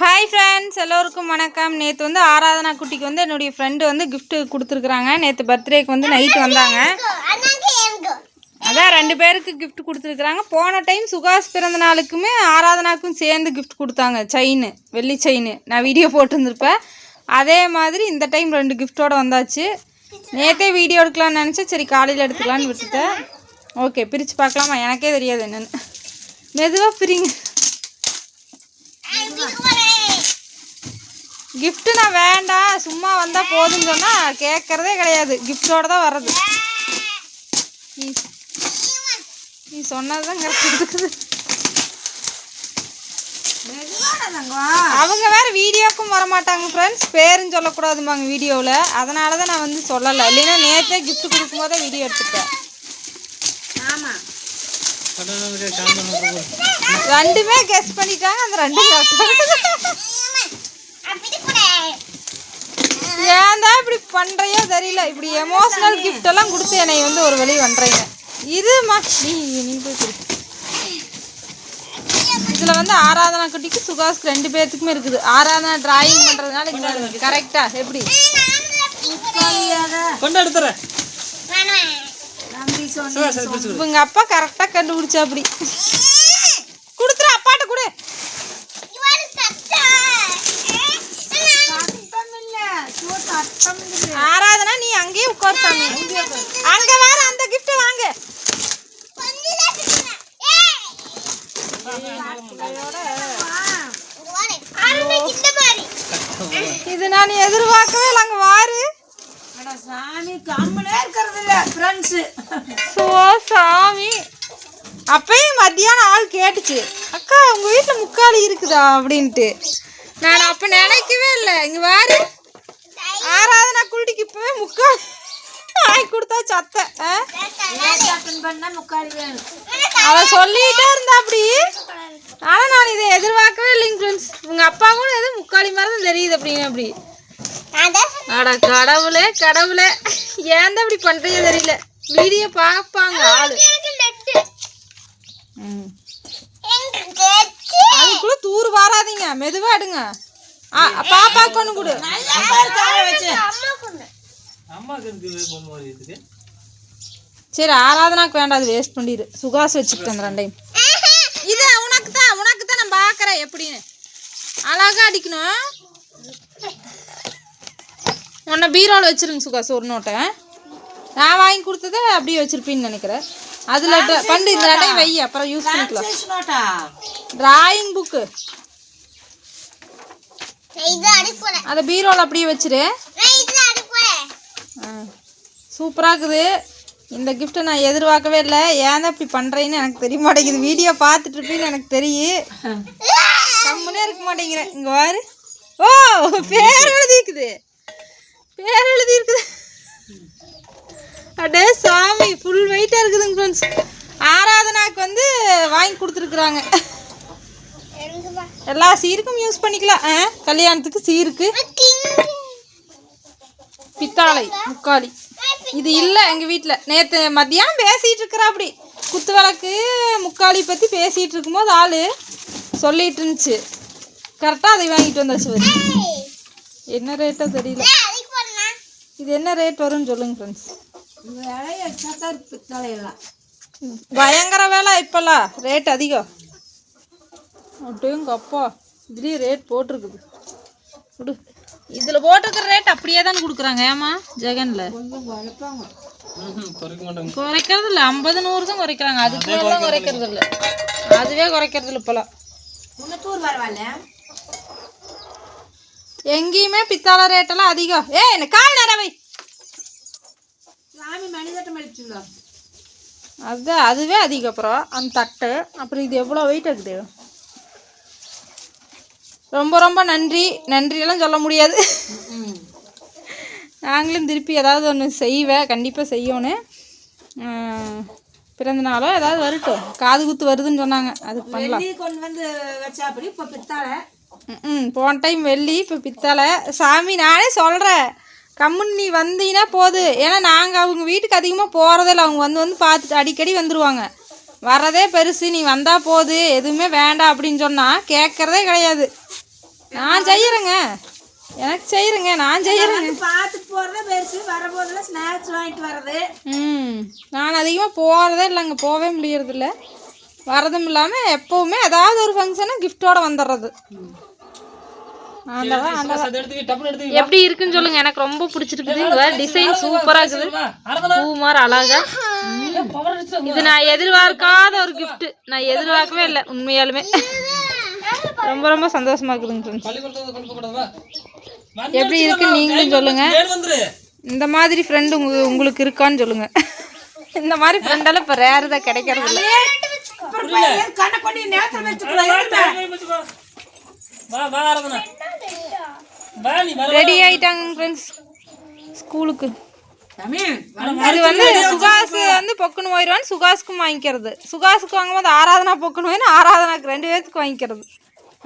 Hi friends எல்லோருக்கும் வணக்கம். நேற்று வந்து ஆராதனா குட்டிக்கு வந்து என்னுடைய ஃப்ரெண்டு வந்து கிஃப்ட்டு கொடுத்துருக்குறாங்க. நேற்று பர்த்டேக்கு வந்து நைட்டு வந்தாங்க. அதான் ரெண்டு பேருக்கு கிஃப்ட் கொடுத்துருக்குறாங்க. போன டைம் சுகாஸ் பிறந்த நாளுக்குமே ஆராதனாக்கும் சேர்ந்து கிஃப்ட் கொடுத்தாங்க. செயின் வெள்ளி செயின் நான் வீடியோ போட்டிருந்துருப்பேன். அதே மாதிரி இந்த டைம் ரெண்டு கிஃப்டோடு வந்தாச்சு. நேற்றே வீடியோ எடுக்கலாம்னு நினச்சேன். சரி காலையில் எடுத்துக்கலான்னு விட்டுட்டேன். ஓகே பிரித்து பார்க்கலாமா? எனக்கே தெரியாது என்னென்னு. மெதுவாக பிரிங்க. Gift நான் வேண்டாம் சும்மா வந்தால் போதுன்னு சொன்னால் கேட்குறதே கிடையாது. கிஃப்டோட தான் வர்றது. நீ நீ சொன்னது தான் கரெக்ட் இருக்குது அவங்க வேற வீடியோக்கும் வர மாட்டாங்க ஃப்ரெண்ட்ஸ் பேரும் சொல்லக்கூடாதும்பாங்க வீடியோவில். அதனால தான் நான் வந்து சொல்லலை. இல்லைன்னா நேற்றே gift கொடுக்கும்போதே வீடியோ எடுத்துட்டேன். ரெண்டுமே கெஸ் பண்ணிட்டாங்க. அந்த ரெண்டும். ஏன் தான் இப்படி பண்றையோ தெரியல. இப்படி எமோஷனல் கிஃப்ட் எல்லாம் கொடுத்து என்னை வந்து ஒரு வழி பண்றீங்க. இதுமா நீ நீ போய் இதுல வந்து ஆராதனா குட்டிக்கு சுகாஸ்க்கு ரெண்டு பேர்த்துக்குமே இருக்குது. ஆராதனா டிராயிங் பண்றதுனால இது கரெக்டா எப்படி? கொண்டு எடுத்துறேன். இவங்க அப்பா கரெக்டா கண்டுபிடிச்சா அப்படி கொடுத்துரு அப்பாட்ட கொடு ஆராதனா நீ அங்கேயே உட்கார் சாமி அங்க வேற அந்த gift வாங்க. இது நான் எதிர்பார்க்கவே இல்லை அங்க வாரு. சாமி கம்முனே இருக்கிறது இல்ல ஃப்ரெண்ட்ஸு சோ சாமி. அப்பயும் மத்தியானம் ஆள் கேட்டுச்சு. அக்கா உங்க வீட்டுல முக்காலி இருக்குதா அப்படின்ட்டு. நான் அப்ப நினைக்கவே இல்லை. இங்க வாரு. ஆராதனா குட்டிக்கு இப்பவே முக்கால் வாங்கி கொடுத்தா சத்த அவ சொல்லிட்டே இருந்தா அப்படி. ஆனா நான் இதை எதிர்பார்க்கவே இல்லைங்க ஃப்ரெண்ட்ஸ் உங்க அப்பா கூட எதுவும் முக்காலி மாதிரி தான் தெரியுது அப்படின்னு அப்படி. அட கடவுளே கடவுளே. ஏன் இப்படி பண்றீங்க தெரியல. வீடியோ பார்ப்பாங்க ஆளு. அதுக்குள்ள தூர் வராதீங்க. மெதுவா எடுங்க. பாப்பாக்கு ஒன்று கொடு. இருக்கு பொம்மை சரி ஆராதனாக்கு வேண்டாம் அது வேஸ்ட் பண்ணிடு. சுகாஸ் வச்சுக்கிட்டு அந்த ரெண்டையும். இது உனக்கு தான் உனக்கு தான் நான் பார்க்குறேன் எப்படின்னு. அழகா அடிக்கணும். உன்னை பீரோவில் வச்சிருங்க சுகாஸ் ஒரு நோட்டை. நான் வாங்கி கொடுத்ததை அப்படியே வச்சிருப்பீன்னு நினைக்கிறேன். அதில் பண்டு இந்த ரெண்டையும் வை அப்புறம் யூஸ் பண்ணிக்கலாம். நோட்டா? டிராயிங் புக்கு அதை பீரோவில் அப்படியே வச்சிரு. சூப்பராக இருக்குது இந்த கிஃப்ட்டை நான் எதிர்பார்க்கவே இல்லை. ஏன் தான் இப்படி பண்ணுறேன்னு எனக்கு தெரிய மாட்டேங்குது. வீடியோ பார்த்துட்டு இருப்பீன்னு எனக்கு தெரியும் கம்முனே இருக்க மாட்டேங்கிறேன் இங்கே வாரு ஓ பேர் எழுதிக்குது பேர் எழுதி இருக்குது அடே சாமி ஃபுல் வெயிட்டாக இருக்குதுங்க ஃப்ரெண்ட்ஸ் ஆராதனாக்கு வந்து வாங்கி கொடுத்துருக்குறாங்க. எல்லா சீருக்கும் யூஸ் பண்ணிக்கலாம். ஆ கல்யாணத்துக்கு சீருக்கு. பித்தாளை முக்காலி. இது இல்லை எங்கள் வீட்டில் நேற்று மத்தியானம் பேசிகிட்டு இருக்கிறா அப்படி குத்து விளக்கு முக்காலி பற்றி பேசிகிட்டு இருக்கும்போது ஆள் சொல்லிட்டு இருந்துச்சு. கரெக்டாக அதை வாங்கிட்டு வந்தாச்சு வரு என்ன ரேட்டோ தெரியல. இது என்ன ரேட் வரும்னு சொல்லுங்க ஃப்ரெண்ட்ஸ் விலைய பயங்கர வேலை இப்போல்லாம். ரேட் அதிகம். அப்படியும் அப்பா இதுலேயும் ரேட் போட்டிருக்குது. விடு. இதில் போட்டிருக்கிற ரேட் அப்படியே தான் கொடுக்குறாங்க. ஏமா ஜெகனில்? குறைக்கிறது இல்லை ஐம்பது நூறு தான் குறைக்கிறாங்க. அதுக்கு மேலே தான் குறைக்கிறது இல்லை அதுவே குறைக்கிறது இல்லை இப்போலாம். எங்கேயுமே பித்தாளை ரேட்டெல்லாம் அதிகம். ஏ என்ன கால் நேரம் வை. சாமி மணிதட்டம் அடிச்சுங்க அது அதுவே அதிகம் அப்புறம். அந்த தட்டு. அப்புறம் இது எவ்வளோ வெயிட் இருக்குது ரொம்ப ரொம்ப நன்றி. நன்றியெல்லாம் சொல்ல முடியாது. நாங்களும் திருப்பி ஏதாவது ஒன்று செய்வேன் கண்டிப்பாக செய்யணும் பிறந்த நாளோ ஏதாவது வரட்டும். காது குத்து வருதுன்னு சொன்னாங்க. அதுக்கு பண்ணலாம். கொண்டு வந்து வச்சாப்படி இப்போ பித்தாளை. ம் போன டைம் வெள்ளி இப்போ பித்தளை. சாமி நானே சொல்கிறேன் கம்முன்னு நீ வந்தீங்கன்னா போது. ஏன்னா நாங்கள் அவங்க வீட்டுக்கு அதிகமாக போகிறதே இல்லை. அவங்க வந்து வந்து பார்த்துட்டு அடிக்கடி வந்துடுவாங்க வர்றதே பெருசு. நீ வந்தால் போது. எதுவுமே வேண்டாம் அப்படின்னு சொன்னால் கேட்குறதே கிடையாது. நான் செய்யறேங்க. எனக்கு செய்யறேங்க நான் செய்யறேங்க. பார்த்துட்டு போறதே பெருசு. வரும்போதெல்லாம் ஸ்நாக்ஸ் வாங்கிட்டு வர்றது. ம் நான் அதிகமாக போகிறதே இல்லைங்க. போகவே முடியறதில்ல. வரதும் இல்லாமல் எப்போவுமே ஏதாவது ஒரு ஃபங்க்ஷனு கிஃப்டோட வந்துடுறது ஆண்டவா அதை எடுத்து டப்புனு எடுத்து எப்படி இருக்குன்னு சொல்லுங்க. எனக்கு ரொம்ப பிடிச்சிருக்குது. இந்த டிசைன் சூப்பரா இருக்குது. பூ மாதிரி அழகா. இது நான் எதிர்பார்க்காத ஒரு gift. நான் எதிர்பார்க்கவே இல்லை உண்மையாலுமே. ரொம்ப ரொம்ப சந்தோஷமா இருக்குதுங்க ஃப்ரெண்ட்ஸ் எப்படி இருக்குன்னு நீங்களும் சொல்லுங்க. இந்த மாதிரி ஃப்ரெண்டு உங்க உங்களுக்கு இருக்கான்னு சொல்லுங்க. இந்த மாதிரி ஃப்ரெண்டெல்லாம் இப்போ ரேர் தான் கிடைக்கிறது இல்லை. ரெடி ஆயிட்டாங்க ஃப்ரெண்ட்ஸ் ஸ்கூலுக்கு இது வந்து சுகாஸ் வந்து பொக்குன்னு போயிடுவான்னு சுகாஸுக்கும் வாங்கிக்கிறது. சுகாஸுக்கு வாங்கும்போது ஆராதனா பொக்குன்னு போயின்னு ஆராதனாக்கு ரெண்டு பேர்த்துக்கு வாங்கிக்கிறது.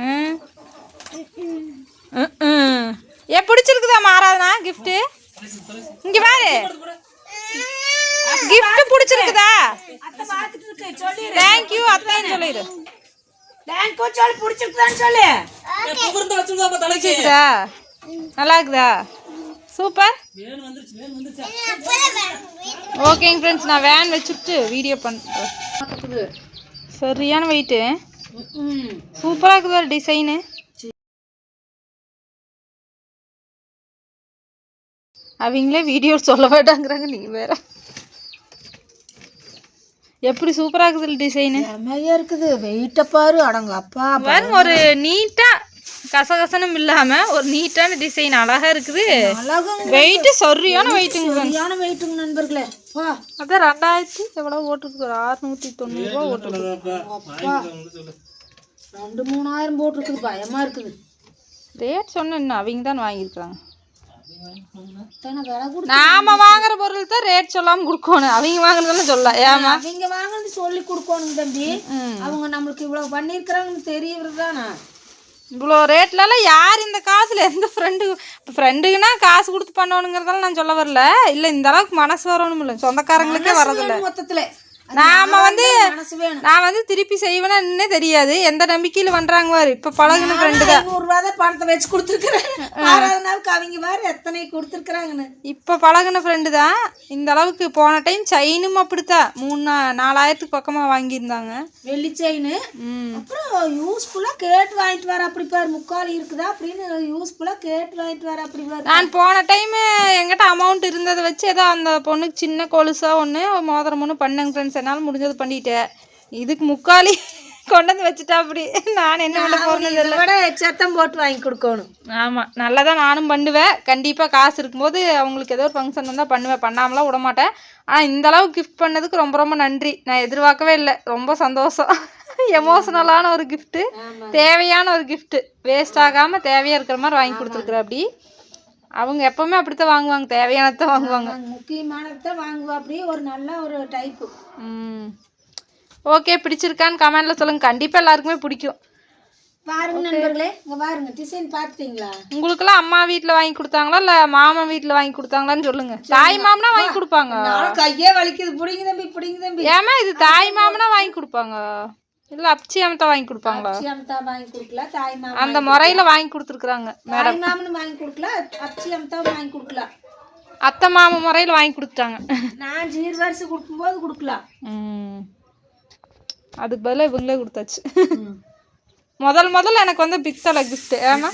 ம். ம், ம். ஏன் பிடிச்சிருக்குதாம்மா ஆராதனா கிஃப்ட்டு இங்கே பாரு. கிஃப்ட் பிடிச்சிருக்குதா? அத்தை பார்த்துட்டு இருக்கு தேங்க்யூ அத்தைன்னு சொல்லிடு தேங்க்யூ சொல்லி பிடிச்சிருக்குதான்னு சொல்லு நல்லா இருக்குதா? சூப்பர். ஓகேங்க ஃப்ரெண்ட்ஸ் நான் வேன் வச்சுட்டு வீடியோ பண்ணுறேன் சரியான வெயிட்டு சூப்பராக இருக்குது ஒரு டிசைனு. அவங்களே வீடியோ சொல்ல மாட்டாங்கிறாங்க நீங்கள் வேற. எப்படி சூப்பராக இருக்குது டிசைனு? செம்மையா இருக்குது. வெயிட்ட பாரு அடங்க அப்பா பாருங்க ஒரு நீட்டாக கசகசனும் இல்லாமல் ஒரு நீட்டான டிசைன் அழகாக இருக்குது. வெயிட்டு சரியான வெயிட்டுங்க சரியான வெயிட்டுங்க நண்பர்களே. அதான் ரெண்டாயிரத்தி எவ்வளோ ஓட்டுருக்கு ஒரு அறுநூற்றி தொண்ணூறுரூவா ஓட்டுருக்கு ரெண்டு மூணாயிரம் போட்டிருக்குது. பயமா இருக்குது. ரேட் சொன்னேன் அவங்க தான் கொடுத்து நாம வாங்குற பொருள் தான் ரேட் சொல்லாம கொடுக்கணும். அவங்க வாங்குறதெல்லாம் சொல்ல. ஏமா அவங்க வாங்கினது சொல்லி கொடுக்கணும் தம்பி. அவங்க நம்மளுக்கு இவ்வளவு பண்ணியிருக்கிறாங்கன்னு தெரியறது தானே இவ்வளோ ரேட்லலாம் யார் இந்த காசுல எந்த ஃப்ரெண்டு ஃப்ரெண்டுக்குன்னா காசு கொடுத்து பண்ணணுங்கிறதெல்லாம் நான் சொல்ல வரல. இல்லை இந்த அளவுக்கு மனசு வரணும் இல்லை சொந்தக்காரங்களுக்கே வரதில்ல மொத்தத்துல. நாம வந்து நான் வந்து திருப்பி செய்வேனா என்னே தெரியாது. எந்த நம்பிக்கையில் பண்ணுறாங்க பாரு. இப்போ பழகுன ஃப்ரெண்டு தான் ஐநூறு ரூபா தான் பணத்தை வச்சு கொடுத்துருக்குறேன். ஆறாவது நாளுக்கு அவங்க வேறு எத்தனை கொடுத்துருக்குறாங்கன்னு. இப்போ பழகுன ஃப்ரெண்டு தான் இந்த அளவுக்கு போன டைம் செயினும் அப்படித்தான் மூணு நாலாயிரத்துக்கு பக்கமாக வாங்கியிருந்தாங்க. வெள்ளி செயின் அப்புறம் யூஸ்ஃபுல்லாக கேட்டு வாங்கிட்டு வர அப்படி பாரு முக்கால் இருக்குதா அப்படின்னு யூஸ்ஃபுல்லாக கேட்டு வாங்கிட்டு வர அப்படி பாரு. நான் போன டைமு எங்கிட்ட அமௌண்ட் இருந்ததை வச்சு ஏதோ அந்த பொண்ணுக்கு சின்ன கொலுசா ஒன்று மோதிரம் ஒன்று பண்ணேங்க ஃப்ரெண்ட்ஸ் என்னால் முடிஞ்சது பண்ணிட்டேன் இதுக்கு முக்காலி கொண்டு வந்து வச்சுட்டா அப்படி. நான் என்ன பண்ண விட சத்தம் போட்டு வாங்கி கொடுக்கணும். ஆமாம் நல்லா தான் நானும் பண்ணுவேன். கண்டிப்பாக காசு இருக்கும்போது அவங்களுக்கு ஏதோ ஒரு ஃபங்க்ஷன் வந்தால் பண்ணுவேன். பண்ணாமலாம் விட மாட்டேன். ஆனால் இந்த அளவு கிஃப்ட் பண்ணதுக்கு ரொம்ப ரொம்ப நன்றி. நான் எதிர்பார்க்கவே இல்லை. ரொம்ப சந்தோஷம். எமோஷனலான ஒரு கிஃப்ட்டு தேவையான ஒரு கிஃப்ட்டு வேஸ்ட் ஆகாமல் தேவையாக இருக்கிற மாதிரி வாங்கி கொடுத்துருக்குற அப்படி. அவங்க எப்பவுமே அப்படித்தான் வாங்குவாங்க தேவையானதான் வாங்குவாங்க. முக்கியமானது தான் வாங்குவா அப்படியே ஒரு நல்ல ஒரு டைப்பு ம். ஓகே பிடிச்சிருக்கான்னு கமெண்ட்ல சொல்லுங்க. கண்டிப்பாக எல்லாருக்குமே பிடிக்கும். பாருங்க நண்பர்களே இங்க பாருங்க டிசைன் பார்த்துட்டீங்களா? உங்களுக்கெல்லாம் அம்மா வீட்டில் வாங்கி கொடுத்தாங்களா இல்லை மாமன் வீட்டில் வாங்கி கொடுத்தாங்களான்னு சொல்லுங்க. தாய் மாமனா வாங்கி கொடுப்பாங்க கையே வலிக்குது பிடிங்க தம்பி பிடிங்க தம்பி. ஏமா இது தாய் மாமனா வாங்கி கொடுப்பாங்க இல்லை அப்ச்சி அமத்தா வாங்கி கொடுப்பாங்களா? அம்தா வாங்கி கொடுக்கலாம் தாய் மாமன் அந்த முறையில் வாங்கி கொடுத்துருக்குறாங்க தாய் மாமன் வாங்கி கொடுக்கலாம் அப்சி அம்தா வாங்கி கொடுக்கலாம் அத்தை மாமன் முறையில் வாங்கி கொடுத்துட்டாங்க. நான் ஜீர் வருஷம் கொடுக்கும்போது கொடுக்கலாம். அதுக்கு பதிலாக இவங்களே கொடுத்தாச்சு. முதல் முதல்ல எனக்கு வந்து பித்தளை கிஃப்ட் ஏமா